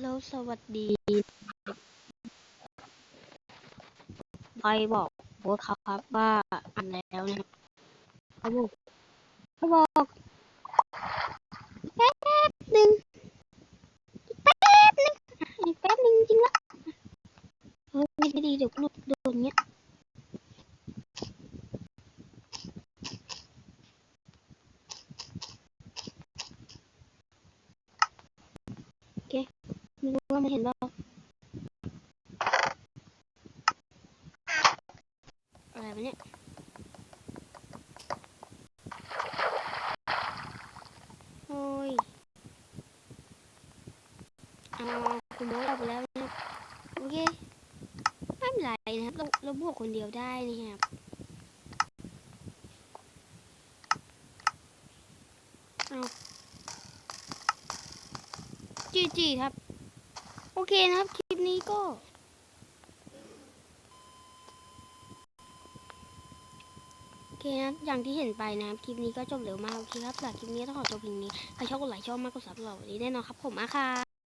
แล้วสวัสดีใครบอกว่าเขาครับว่าอ่านแล้วนะครับเขาบอกเขาบอกแป๊บหนึ่งแป๊บหนึ่งอีกแป๊บหนึ่งจริงละเฮ้ยไม่ดีเดี๋ยวหลุดโดนเงี้ยโอเค ไม่เห็นเปล่าอะไรวะเนี่ยโอ้ยเอาคุณโบ๊ทเอาไปแล้วนะครับโอเคไม่เป็นไรนะครับเราเราบวกคนเดียวได้นี่ครับเอาจีจีครับ โอเคนะครับ คลิปนี้ก็โอเคนะอย่างที่เห็นไปนะครับคลิปนี้ก็จบเร็วมาก โอเคครับสำหรับคลิปนี้ต้องขอตัวเพียงนี้ ใครชอบกดไลค์ชอบมากกดซับเราวันนี้แน่นอนครับ ผมอาค่ะ